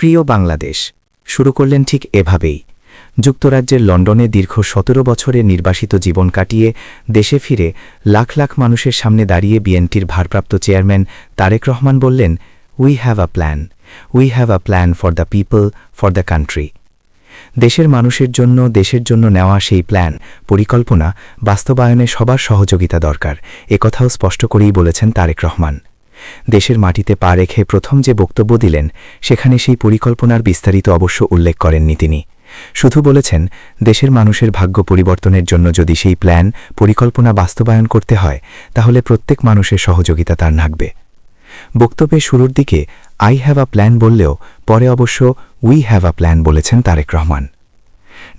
প্রিয় বাংলাদেশ, শুরু করলেন ঠিক এভাবেই। যুক্তরাজ্যের লন্ডনে দীর্ঘ সতেরো বছরের নির্বাসিত জীবন কাটিয়ে দেশে ফিরে লাখ লাখ মানুষের সামনে দাঁড়িয়ে বিএনপির ভারপ্রাপ্ত চেয়ারম্যান তারেক রহমান বললেন we have a plan we have a plan for the people for the country দেশের মানুষের জন্য, দেশের জন্য নেওয়া সেই প্ল্যান পরিকল্পনা বাস্তবায়নে সবার সহযোগিতা দরকার। একথাও স্পষ্ট করেই বলেছেন তারেক রহমান। দেশের মাটিতে পা রেখে প্রথম যে বক্তব্য দিলেন, সেখানে সেই পরিকল্পনার বিস্তারিত অবশ্য উল্লেখ করেননি তিনি। শুধু বলেছেন, দেশের মানুষের ভাগ্য পরিবর্তনের জন্য যদি সেই প্ল্যান, পরিকল্পনা বাস্তবায়ন করতে হয়, তাহলে প্রত্যেক মানুষের সহযোগিতা তার নাগবে বক্তব্যের শুরুর দিকে, আই হ্যাভ আ প্ল্যান বললেও, পরে অবশ্য, উই হ্যাভ আ প্ল্যান বলেছেন তারেক রহমান।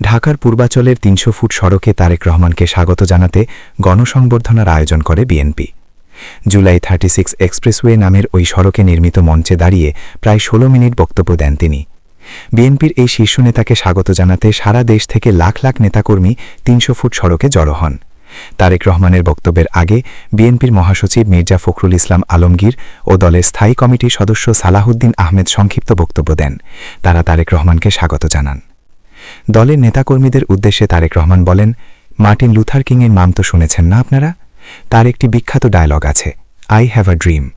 ঢাকার পূর্বাচলের তিনশো ফুট সড়কে তারেক রহমানকে স্বাগত জানাতে গণসংবর্ধনার আয়োজন করে BNP. July thirty six expressway নামের ওই সড়কে নির্মিত মঞ্চে দাঁড়িয়ে প্রায় ষোলো মিনিট বক্তব্য দেন তিনি। বিএনপির এই শীর্ষ নেতাকে স্বাগত জানাতে সারা দেশ থেকে লাখ লাখ নেতাকর্মী তিনশো ফুট সড়কে জড়ো হন। তারেক রহমানের বক্তব্যের আগে বিএনপির মহাসচিব মির্জা ফখরুল ইসলাম আলমগীর ও দলের স্থায়ী কমিটির সদস্য সালাহুদ্দিন আহমেদ সংক্ষিপ্ত বক্তব্য দেন। তারা তারেক রহমানকে স্বাগত জানান। দলের নেতাকর্মীদের উদ্দেশ্যে তারেক রহমান বলেন, মার্টিন লুথার কিংয়ের নাম তো শুনেছেন না আপনারা? তার একটি বিখ্যাত ডায়লগ আছে আই হ্যাভ আ ড্রিম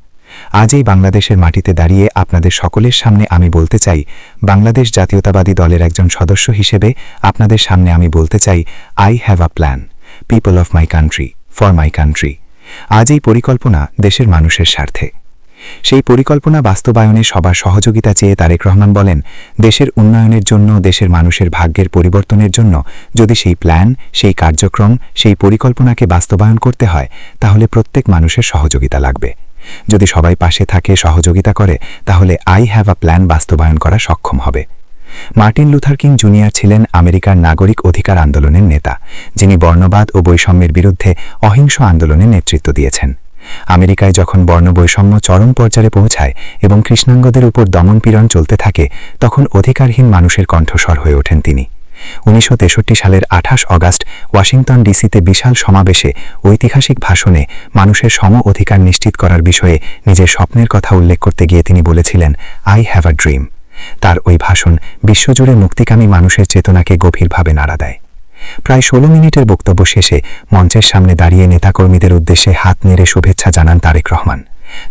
আজ এই বাংলাদেশের মাটিতে দাঁড়িয়ে আপনাদের সকলের সামনে আমি বলতে চাই, বাংলাদেশ জাতীয়তাবাদী দলের একজন সদস্য হিসেবে আপনাদের সামনে আমি বলতে চাই I have a plan people of my country for my country আজ এই পরিকল্পনা দেশের মানুষের স্বার্থে। সেই পরিকল্পনা বাস্তবায়নে সবার সহযোগিতা চেয়ে তারেক রহমান বলেন, দেশের উন্নয়নের জন্য, দেশের মানুষের ভাগ্যের পরিবর্তনের জন্য যদি সেই প্ল্যান সেই কার্যক্রম, সেই পরিকল্পনাকে বাস্তবায়ন করতে হয়, তাহলে প্রত্যেক মানুষের সহযোগিতা লাগবে। যদি সবাই পাশে থাকে, সহযোগিতা করে, তাহলে আই হ্যাভ আ প্ল্যান বাস্তবায়ন করা সক্ষম হবে। মার্টিন লুথার কিং জুনিয়র ছিলেন আমেরিকার নাগরিক অধিকার আন্দোলনের নেতা, যিনি বর্ণবাদ ও বৈষম্যের বিরুদ্ধে অহিংস আন্দোলনে নেতৃত্ব দিয়েছেন। আমেরিকায় যখন বর্ণবৈষম্য চরম পর্যায়ে পৌঁছায় এবং কৃষ্ণাঙ্গদের উপর দমনপীড়ন চলতে থাকে, তখন অধিকারহীন মানুষের কণ্ঠস্বর হয়ে ওঠেন তিনি। উনিশশো তেষট্টি সালের আঠাশ অগাস্ট ওয়াশিংটন ডিসিতে বিশাল সমাবেশে ঐতিহাসিক ভাষণে মানুষের সম অধিকার নিশ্চিত করার বিষয়ে নিজের স্বপ্নের কথা উল্লেখ করতে গিয়ে তিনি বলেছিলেন আই হ্যাভ আ ড্রিম তার ওই ভাষণ বিশ্বজুড়ে মুক্তিকামী মানুষের চেতনাকে গভীরভাবে নাড়া দেয়। প্রায় ষোলো মিনিটের বক্তব্য শেষে মঞ্চের সামনে দাঁড়িয়ে নেতাকর্মীদের উদ্দেশ্যে হাত নেড়ে শুভেচ্ছা জানান তারেক রহমান।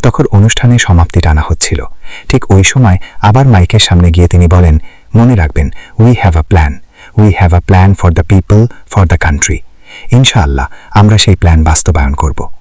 তখন অনুষ্ঠানে সমাপ্তি টানা হচ্ছিল। ঠিক ওই সময় আবার মাইকের সামনে গিয়ে তিনি বলেন, মনে রাখবেন we have a plan we have a plan for the people for the country ইনশাআল্লাহ, আমরা সেই প্ল্যান বাস্তবায়ন করব।